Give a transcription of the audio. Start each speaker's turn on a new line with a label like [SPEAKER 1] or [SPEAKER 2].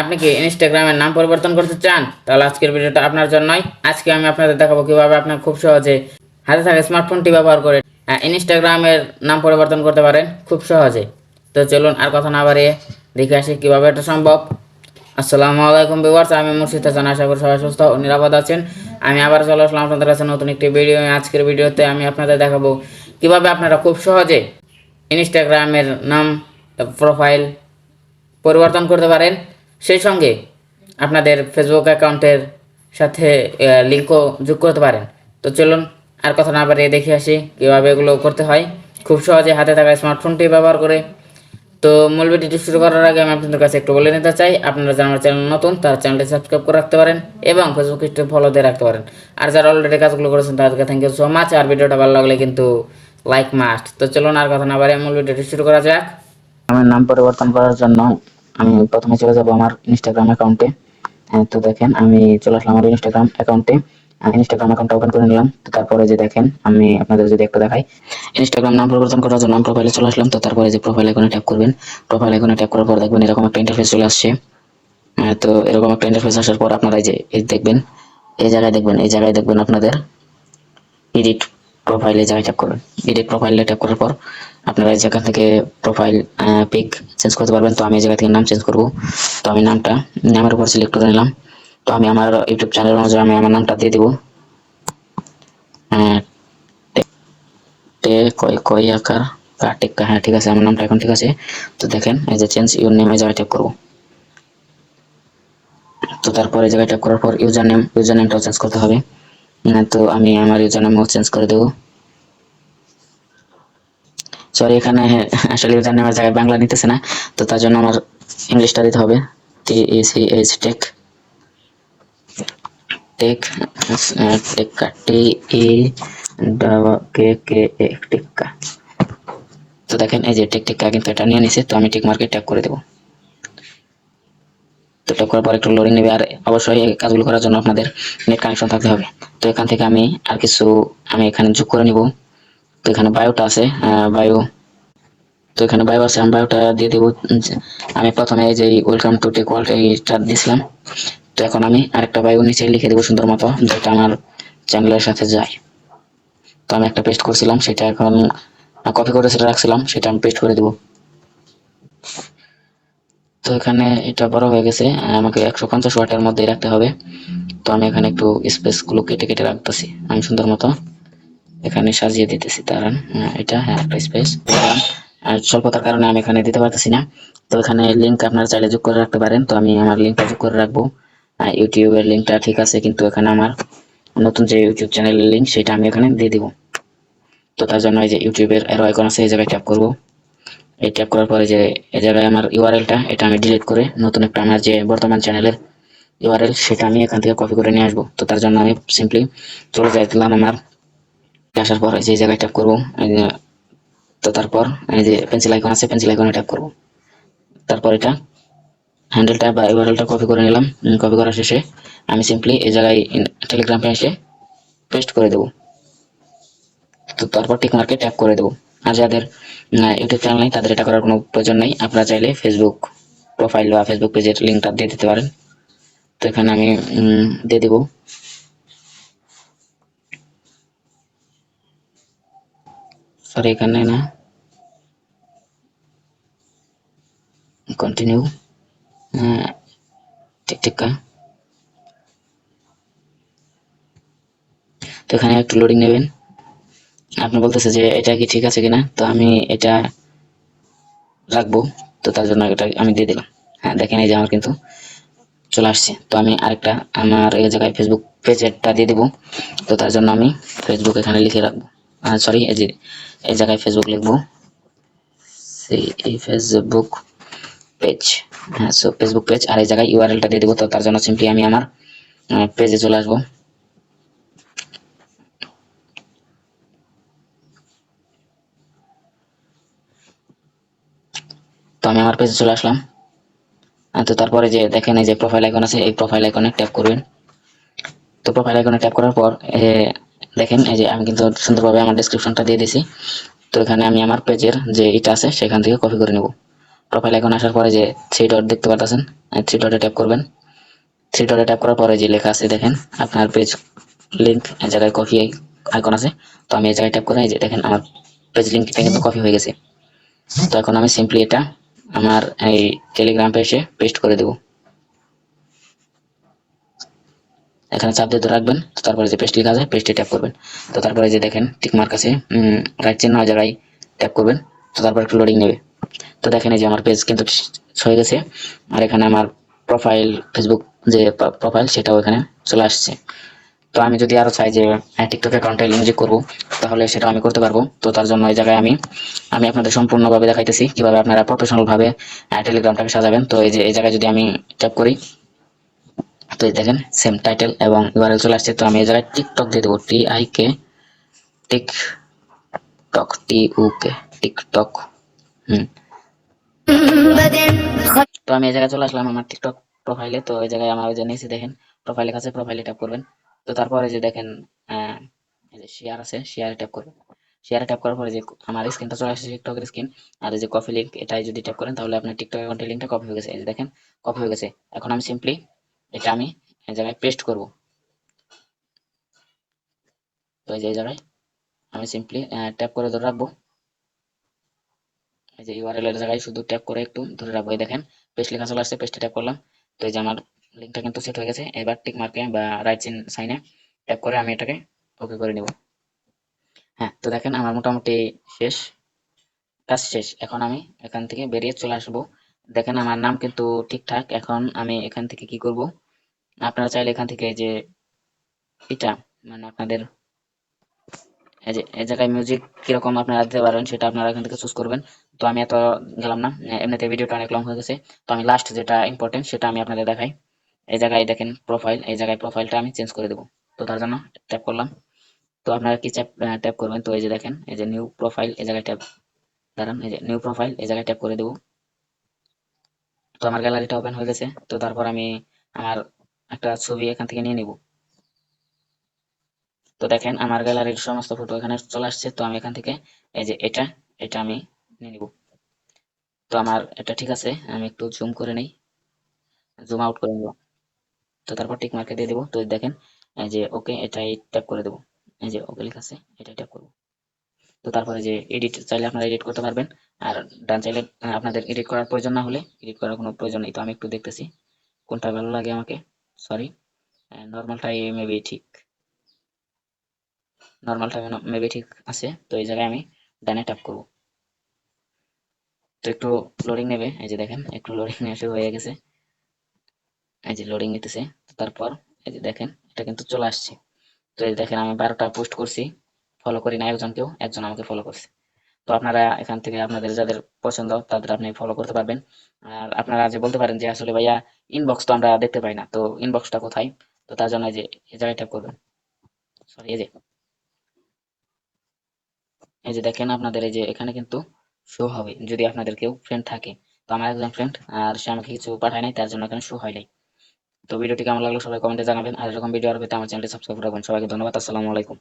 [SPEAKER 1] আপনি কি ইনস্টাগ্রামের নাম পরিবর্তন করতে চান? তাহলে আজকের ভিডিওটা আপনার জন্যই। আজকে আমি আপনাদের দেখাবো কীভাবে আপনার খুব সহজে হাতে থাকা স্মার্টফোনটি ব্যবহার করে ইনস্টাগ্রামের নাম পরিবর্তন করতে পারেন খুব সহজে। তো চলুন আর কথা না বাড়িয়ে দেখে আসি কীভাবে এটা সম্ভব। আসসালামু আলাইকুম ভিউয়ার্স আমি মুর্শিদ হাসান। আশা করি সবাই সুস্থ ও নিরাপদ আছেন। আমি আবার চলে আসলাম আপনাদের কাছে নতুন একটি ভিডিও আজকের ভিডিওতে আমি আপনাদের দেখাবো কীভাবে আপনারা খুব সহজে ইনস্টাগ্রামের নাম প্রোফাইল পরিবর্তন করতে পারেন। সেই সঙ্গে আপনাদের ফেসবুক অ্যাকাউন্টের সাথে লিঙ্কও যোগ করতে পারেন। তো চলুন আর কথা না বাড়িয়ে দেখে আসি কীভাবে এগুলো করতে হয়। খুব সহজে হাতে থাকা স্মার্টফোনটি ব্যবহার করে। তো মূল ভিডিওটি শুরু করার আগে আমি আপনাদের কাছে একটু বলে নিতে চাই, আপনারা যারা আমার চ্যানেল নতুন, তারা চ্যানেলটি সাবস্ক্রাইব করে রাখতে পারেন এবং ফেসবুক পেজটি ফলো দিয়ে রাখতে পারেন। আর যারা অলরেডি কাজগুলো করেছেন, তাদেরকে থ্যাংক ইউ সো মাচ আর ভিডিওটা ভালো লাগলে কিন্তু লাইক মাস্ট তো চলুন আর কথা না বাড়িয়ে মূল ভিডিওটি শুরু করা যাক।
[SPEAKER 2] আমার নাম পরিবর্তন করার জন্য আমি প্রথমে চলে যাব আমার ইনস্টাগ্রাম অ্যাকাউন্টে তো দেখেন আমি চলে আসলাম আমার ইনস্টাগ্রাম অ্যাকাউন্টে ইনস্টাগ্রাম অ্যাকাউন্টটা ওপেন করে নিলাম। তো তারপরে যে দেখেন আমি আপনাদের যদি একটু দেখাই। ইনস্টাগ্রাম নাম পরিবর্তন করার জন্য প্রোফাইলে চলে আসলাম। তো তারপরে যে প্রোফাইল আইকনে ট্যাপ করবেন প্রোফাইল আইকনে ট্যাপ করার পর দেখবেন এরকম একটা ইন্টারফেস চলে আসছে। আহ, তো এরকম একটা ইন্টারফেস আসার পর আপনারা যে দেখবেন এই জায়গায় দেখবেন এই জায়গায় দেখবেন আপনাদের এডিট প্রোফাইলে জায়গায় ট্যাপ করবেন এডিট প্রোফাইলে ট্যাপ করার পর আপনারা এই জায়গা থেকে প্রোফাইল পিক চেঞ্জ করতে পারবেন। তো আমি এই জায়গা থেকে নাম চেঞ্জ করব। তো আমি নামটা নামের উপর সিলেক্ট করে নিলাম। তো আমি আমার ইউটিউব চ্যানেল অনুযায়ী আমি আমার নামটা দিয়ে দিব। কয় কয় আকার? কাটিকা হ্যাঁ ঠিক আছে, আমার নামটা এখন ঠিক আছে। তো দেখেন, এই যে চেঞ্জ ইউর নেম এই জায়গায় ট্যাপ করব। তো তারপর এই জায়গায় ট্যাপ করার পর ইউজার নেম ইউজার নেমটাও চেঞ্জ করতে হবে। উম, তো আমি আমার ইউজার নেমও চেঞ্জ করে দেবো। সরি এখানে আসলে ইউজার নেমের জায়গায় বাংলা নিতেছে না তো তার জন্য আমার ইংলিশটা দিতে হবে। T E C H tech tech টেক্কা টি ই কে কে এ টেক্কা তো দেখেন এই যে টেক টেক্কা কিন্তু এটা নিয়ে নিছে তো আমি টিক মার্কে ট্যাপ করে দেবো। তো ট্যাপ করার পর একটু লোডিং নেবে। আর অবশ্যই এই কাজগুলো করার জন্য আপনাদের নেট কানেকশন থাকতে হবে। তো এখান থেকে আমি আর কিছু আমি এখানে যোগ করে নিব। তো এখানে বায়োটা আছে বায়ো তো এখানে বায়ো আছে, আমি বায়োটা দিয়ে দেবো। আমি প্রথমে এই যে ওয়েলকাম টু টেক ওয়ার্ল্ড এইটা দিয়েছিলাম। তো এখন আমি আরেকটা বায়ো নিচে লিখে দেবো সুন্দর মতো যেটা আমার চ্যানেলের সাথে যায়। তো আমি একটা পেস্ট করছিলাম, সেটা এখন কপি করে সেটা রাখছিলাম, সেটা আমি পেস্ট করে দেবো। তো এখানে এটা বড় হয়ে গেছে আমাকে একশো পঞ্চাশ ওয়াটের মধ্যে রাখতে হবে। তো আমি এখানে একটু স্পেসগুলো কেটে কেটে রাখতেছি আমি সুন্দর মতো। এখানে সাজিয়ে দিতেছি দাঁড়ান হ্যাঁ, এটা হ্যাঁ একটা স্পেস আর স্বল্পতার কারণে আমি এখানে দিতে পারতেছি না। তো এখানে লিঙ্ক আপনারা চাইলে যোগ করে রাখতে পারেন তো আমি আমার লিঙ্কটা যোগ করে রাখব। ইউটিউবের লিঙ্কটা ঠিক আছে কিন্তু এখানে আমার নতুন যে ইউটিউব চ্যানেলের লিঙ্ক সেটা আমি এখানে দিয়ে দিব। তো তার জন্য এই যে ইউটিউবের এরো আইকন আছে এই জায়গায় ট্যাপ করব। এই ট্যাপ করার পরে যে এই জায়গায় আমার ইউআরএলটা এটা আমি ডিলিট করে নতুন একটা আমার যে বর্তমান চ্যানেলের ইউআরএল সেটা আমি এখান থেকে কপি করে নিয়ে আসব। তো তার জন্য আমি সিম্পলি চলে যাইছিলাম আমার। আসার পর যে জায়গায় ট্যাপ করব তো তারপর যে পেন্সিল আইকন আছে পেন্সিল আইকনে ট্যাপ করব। তারপর এটা হ্যান্ডেলটা বা ইউআরএলটা কপি করে নিলাম। কপি করার শেষে আমি সিম্পলি এই জায়গায় টেলিগ্রামে এসে পেস্ট করে দেবো। তো তারপর টিক মার্কে ট্যাপ করে দেবো। আর যাদের ইউটিউব চ্যানেল নেই তাদের এটা করার কোনো প্রয়োজন নেই। আপনারা চাইলে ফেসবুক প্রোফাইল বা ফেসবুক পেজের লিঙ্কটা দিয়ে দিতে পারেন। তো এখানে আমি দিয়ে দিব। সরি এখানে না। কন্টিনিউ ঠিক ঠিক। তো এখানে একটু লোডিং নেবেন। আপনি বলতেছে যে, এটা কি ঠিক আছে কিনা? তো আমি এটা রাখব। তো তার জন্য এটা আমি দিয়ে দিলাম। হ্যাঁ দেখেন এই যে আমার কিন্তু চলে আসছে। তো আমি আরেকটা আমার এই জায়গায় ফেসবুক পেজেরটা দিয়ে দেবো। তো তার জন্য আমি ফেসবুক এখানে লিখে রাখব। হ্যাঁ সরি এই যে এই জায়গায় ফেসবুক লিখব। এই ফেসবুক পেজ হ্যাঁ সো ফেসবুক পেজ আর এই জায়গায় ইউআরএলটা দিয়ে দেবো। তো তার জন্য সিম্পলি আমি আমার পেজে চলে আসব। তো আমি আমার পেজে চলে আসলাম। তো তারপরে যে দেখেন এই যে প্রোফাইল আইকন আছে, এই প্রোফাইল আইকনে ট্যাপ করবেন। তো প্রোফাইল আইকনে ট্যাপ করার পর দেখেন, এই যে আমি কিন্তু সুন্দরভাবে আমার ডেসক্রিপশনটা দিয়ে দিয়েছি। তো এখানে আমি আমার পেজের যে এটা আছে, সেখান থেকে কপি করে নেব। প্রোফাইল এখন আসার পরে যে থ্রি ডট দেখতে পারতেছেন থ্রি ডটে ট্যাপ করবেন। থ্রি ডটে ট্যাপ করার পরে যে লেখা আছে, দেখেন, আপনার পেজ লিঙ্ক এই জায়গায় কপি আইকন আছে। তো আমি এই জায়গায় ট্যাপ করে, এই যে দেখেন, আমার পেজ লিঙ্কটা কিন্তু কপি হয়ে গেছে। তো এখন আমি সিম্পলি এটা আমার এই টেলিগ্রাম পেজে পেস্ট করে দেব। এখানে চাপ দিয়ে রাখবেন তারপরে যে পেস্ট লেখা আছে পেস্টে ট্যাপ করবেন। তো তারপরে যে দেখেন টিক মার্ক আছে রাইট চিহ্ন জায়গায় ট্যাপ করবেন, তো তারপর একটু লোডিং নেবে। তো দেখেন এই যে আমার পেজ কিন্তু হয়ে গেছে, আর এখানে আমার প্রোফাইল ফেসবুক যে প্রোফাইল সেটাও এখানে চলে আসছে। তো আমি যদি আরও চাই যে টিকটক অ্যাকাউন্টে মিউজিক করব, তাহলে সেটা আমি করতে পারব। তো তার জন্য এই জায়গায় আমি আমি আপনাদের সম্পূর্ণভাবে দেখাইতেছি কীভাবে আপনারা প্রফেশনাল ভাবে টেলিগ্রামটাকে সাজাবেন। তো এই যে, এই জায়গায় যদি আমি ট্যাপ করি, তো এই দেখেন সেম টাইটেল এবং ইউআরএল চলে আসছে। তো আমি এই জায়গায় টিকটক দিয়ে দেবো T I K TikTok T U K TikTok তো আমি এই জায়গায় চলে আসলাম আমার টিকটক প্রোফাইলে তো এই জায়গায় আমার ওই যে নিচে দেখেন প্রোফাইলে কাছে প্রোফাইলে ট্যাপ করবেন। তো তারপরে যে দেখেন শেয়ার আছে শেয়ারে ট্যাপ করবেন। শেয়ারে ট্যাপ করার পরে যে আমার স্ক্রিনটা চলে আসছে টিকটকের স্ক্রিন আর যে কপি লিঙ্ক এটাই যদি ট্যাপ করেন, তাহলে আপনার টিকটক অ্যাকাউন্টের লিঙ্কটা কপি হয়ে গেছে। এই যে দেখেন কপি হয়ে গেছে। এখন আমি সিম্পলি এটা আমি এই জায়গায় পেস্ট করব। তো এই যে, এই জায়গায় আমি সিম্পলি ট্যাপ করে ধরে রাখব। এই যে ইউআরএল এর জায়গায় শুধু ট্যাপ করে একটু ধরে রাখব। এই দেখেন পেস্ট লেখা চলে আসছে পেস্টে ট্যাপ করলাম। তো এই যে আমার লিঙ্কটা কিন্তু সেট হয়ে গেছে। এবার টিক মার্কে বা রাইট চিন সাইনে ট্যাপ করে আমি এটাকে ওকে করে নিব। হ্যাঁ তো দেখেন আমার মোটামুটি শেষ, কাজ শেষ। এখন আমি এখান থেকে বেরিয়ে চলে আসব। দেখেন আমার নাম কিন্তু ঠিকঠাক। এখন আমি এখান থেকে কি করব? আপনারা চাইলে এখান থেকে যে এটা মানে আপনাদের এই জায়গায় মিউজিক কীরকম আপনারা দিতে পারেন সেটা আপনারা এখান থেকে চুজ করবেন। তো আমি এত গেলাম না। এমনিতে ভিডিওটা অনেক লং হয়ে গেছে। তো আমি লাস্ট যেটা ইম্পর্টেন্ট সেটা আমি আপনাদের দেখাই। এই জায়গায় দেখেন প্রোফাইল এই জায়গায় প্রোফাইলটা আমি চেঞ্জ করে দেবো। তো তার জন্য ট্যাপ করলাম। তো আপনারা কি চ্যাপ ট্যাপ করবেন? তো এই যে দেখেন, এই যে নিউ প্রোফাইল এই জায়গায় ট্যাপ দাঁড়ান, এই যে নিউ প্রোফাইল এই জায়গায় ট্যাপ করে দেবো। তো আমার গ্যালারিটা ওপেন হয়ে গেছে। তো তারপর আমি আমার একটা ছবি এখান থেকে নিয়ে নিব। তো দেখেন, আমার গ্যালারির সমস্ত ফটো এখানে চলে আসছে। তো আমি এখান থেকে এই যে এটা এটা আমি নিয়ে নিব। তো আমার এটা ঠিক আছে, আমি একটু জুম করে নেই। জুম আউট করে নেব। তো তারপর টিক মার্কে দিয়ে দেবো। তো দেখেন যে ওকে এটাই ট্যাপ করে দেবো। এই যে ওকে লেখা আছে, এটাই ট্যাপ করব। তো তারপরে যে এডিট চাইলে আপনারা এডিট করতে পারবেন। আর ডান চাইলে আপনাদের এডিট করার প্রয়োজন না হলে এডিট করার কোনো প্রয়োজন নেই। তো আমি একটু দেখতেছি, কোনটা ভালো লাগে আমাকে? সরি নর্মালটাই মেবি ঠিক নর্মালটা মেবি ঠিক আছে। তো এই জায়গায় আমি ডানে ট্যাপ করব। তো একটু লোডিং নেবে। এই যে দেখেন, একটু লোডিং নেওয়া হয়ে গেছে। এই যে লোডিং নিতেছে তারপর এই যে দেখেন, এটা কিন্তু চলে আসছে। তো এই দেখেন, আমি বারোটা পোস্ট করছি ফলো করি না একজনকেও, একজন আমাকে ফলো করছে। তো আপনারা এখান থেকে আপনাদের যাদের পছন্দ, তাদের আপনি ফলো করতে পারবেন। আর আপনারা যে বলতে পারেন যে, আসলে ভাইয়া ইনবক্স তো আমরা দেখতে পাই না, তো ইনবক্সটা কোথায়? তো তার জন্য এই যে, এই জায়গায় ট্যাপ করবেন। সরি এই যে। এই যে দেখেন, আপনাদের এই যে এখানে কিন্তু শো হবে, যদি আপনাদের কেউ ফ্রেন্ড থাকে। তো আমার একজন ফ্রেন্ড আর সে আমাকে কিছু পাঠায় নাই, তার জন্য এখানে শো হয় নাই। তো ভিডিওটি কেমন লাগল সবাই কমেন্টে জানাবেন। আর এরকম ভিডিও আর পেতে আমার চ্যানেলটি সাবস্ক্রাইব রাখবেন। সবাইকে ধন্যবাদ। আসসালামু আলাইকুম।